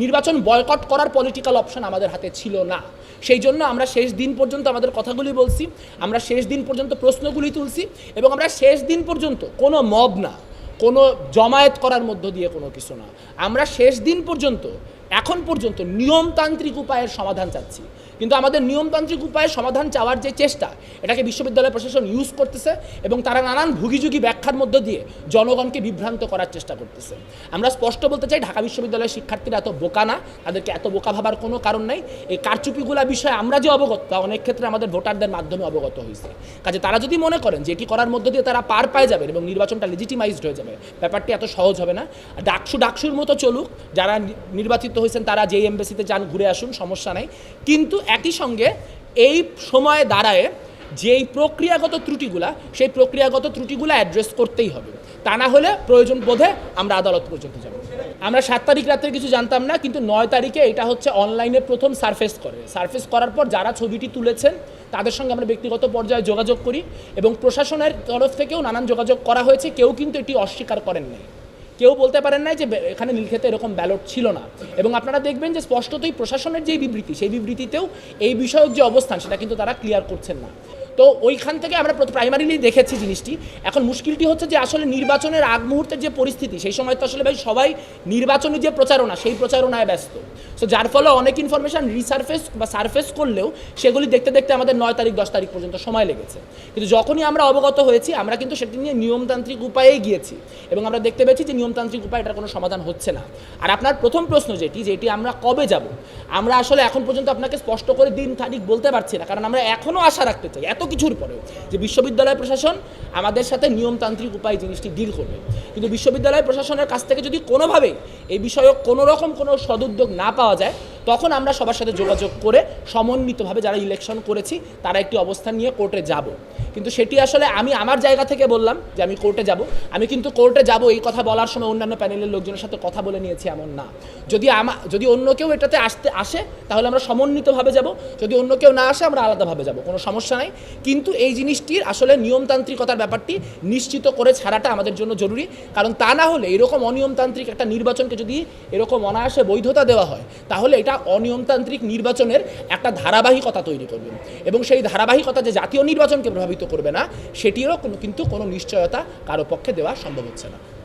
নির্বাচন বয়কট করার political option আমাদের হাতে ছিল না। সেই জন্য আমরা শেষ দিন পর্যন্ত আমাদের কথাগুলি বলছি, আমরা শেষ দিন পর্যন্ত প্রশ্নগুলি তুলছি এবং আমরা শেষ দিন পর্যন্ত কোনো মব না, কোনো জমায়েত করার মধ্য দিয়ে কোনো কিছু না। আমরা শেষ দিন পর্যন্ত এখন পর্যন্ত নিয়মতান্ত্রিক উপায়ের সমাধান চাচ্ছি। কিন্তু আমাদের নিয়মতান্ত্রিক উপায়ের সমাধান চাওয়ার যে চেষ্টা, এটাকে বিশ্ববিদ্যালয় প্রশাসন ইউজ করতেছে এবং তারা নানান ভুগিযুগি ব্যাখ্যার মধ্য দিয়ে জনগণকে বিভ্রান্ত করার চেষ্টা করতেছে। আমরা স্পষ্ট বলতে চাই, ঢাকা বিশ্ববিদ্যালয়ের শিক্ষার্থীরা এত বোকা না, তাদেরকে এত বোকা ভাবার কোনো কারণ নাই। এই কারচুপিগুলা বিষয়ে আমরা যে অবগত, তা অনেক ক্ষেত্রে আমাদের ভোটারদের মাধ্যমে অবগত হয়েছে। কাজে তারা যদি মনে করেন যে এটি করার মধ্য দিয়ে তারা পার পায় যাবেন এবং নির্বাচনটা লেজিটিমাইজড হয়ে যাবে, ব্যাপারটি এত সহজ হবে না। ডাকসু ডাকসুর মতো চলুক, যারা নির্বাচিত হয়েছেন তারা, যেই এমবেসিতে যান, ঘুরে আসুন, সমস্যা নাই। কিন্তু একই সঙ্গে এই সময়ে দাঁড়ায় যেই প্রক্রিয়াগত ত্রুটিগুলা, সেই প্রক্রিয়াগত ত্রুটিগুলো অ্যাড্রেস করতেই হবে। তা না হলে প্রয়োজন বোধে আমরা আদালত পর্যন্ত যাব। আমরা সাত তারিখ রাত্রে কিছু জানতাম না, কিন্তু নয় তারিখে এটা হচ্ছে অনলাইনে প্রথম সারফেস করে। সারফেস করার পর যারা ছবিটি তুলেছেন, তাদের সঙ্গে আমরা ব্যক্তিগত পর্যায়ে যোগাযোগ করি এবং প্রশাসনের তরফ থেকেও নানান যোগাযোগ করা হয়েছে, কেউ কিন্তু এটি অস্বীকার করেন নাই। কেউ বলতে পারেন নাই যে এখানে নীলক্ষেতে এরকম ব্যালট ছিল না। এবং আপনারা দেখবেন যে স্পষ্টতই প্রশাসনের যে বিবৃতি, সেই বিবৃতিতেও এই বিষয়ক যে অবস্থান, সেটা কিন্তু তারা ক্লিয়ার করছেন না। তো ওইখান থেকে আমরা প্রাইমারিলি দেখেছি জিনিসটি। এখন মুশকিলটি হচ্ছে যে আসলে নির্বাচনের আগ মুহূর্তের যে পরিস্থিতি, সেই সময় তো আসলে ভাই সবাই নির্বাচনী যে প্রচারণা, সেই প্রচারণায় ব্যস্ত। সো যার ফলে অনেক ইনফরমেশন রিসার্ফেস বা সারফেস করলেও সেগুলি দেখতে দেখতে আমাদের নয় তারিখ, দশ তারিখ পর্যন্ত সময় লেগেছে। কিন্তু যখনই আমরা অবগত হয়েছি, আমরা কিন্তু সেটি নিয়ে নিয়মতান্ত্রিক উপায়েই গিয়েছি এবং আমরা দেখতে পেয়েছি যে নিয়মতান্ত্রিক উপায় এটার কোনো সমাধান হচ্ছে না। আর আপনার প্রথম প্রশ্ন যেটি যেটি আমরা কবে যাব? আমরা আসলে এখন পর্যন্ত আপনাকে স্পষ্ট করে দিন, তারিখ বলতে পারছি না, কারণ আমরা এখনও আশা রাখতে চাই, এত কিছুর পরেও, যে বিশ্ববিদ্যালয় প্রশাসন আমাদের সাথে নিয়মতান্ত্রিক উপায় জিনিসটি ডিল করবে। কিন্তু বিশ্ববিদ্যালয় প্রশাসনের কাছ থেকে যদি কোনোভাবেই এই বিষয়ে কোনো রকম কোনো সদুদ্যোগ না পাওয়া যায়। তখন আমরা সবার সাথে যোগাযোগ করে সমন্বিতভাবে যারা ইলেকশন করেছি, তারা একটি অবস্থান নিয়ে কোর্টে যাব। কিন্তু সেটি আসলে আমি আমার জায়গা থেকে বললাম যে আমি কোর্টে যাব। আমি কিন্তু কোর্টে যাব এই কথা বলার সময় অন্যান্য প্যানেলের লোকজনের সাথে কথা বলে নিয়েছি এমন না। যদি আমা, যদি অন্য কেউ এটাতে আসতে, আসে, তাহলে আমরা সমন্বিতভাবে যাব। যদি অন্য কেউ না আসে, আমরা আলাদাভাবে যাব। কোনো সমস্যা নাই। কিন্তু এই জিনিসটির আসলে নিয়মতান্ত্রিকতার ব্যাপারটি নিশ্চিত করে ছাড়াটা আমাদের জন্য জরুরি। কারণ তা না হলে এরকম অনিয়মতান্ত্রিক একটা নির্বাচনকে যদি এরকম অনায়াসে বৈধতা দেওয়া হয়, তাহলে এটা অনিয়মতান্ত্রিক নির্বাচনের একটা ধারাবাহিকতা তৈরি করবে। এবং সেই ধারাবাহিকতা যে জাতীয় নির্বাচনকে প্রভাবিত করবে না, সেটিরও কোনো কিন্তু কোনো নিশ্চয়তা কারও পক্ষে দেওয়া সম্ভব হচ্ছে না।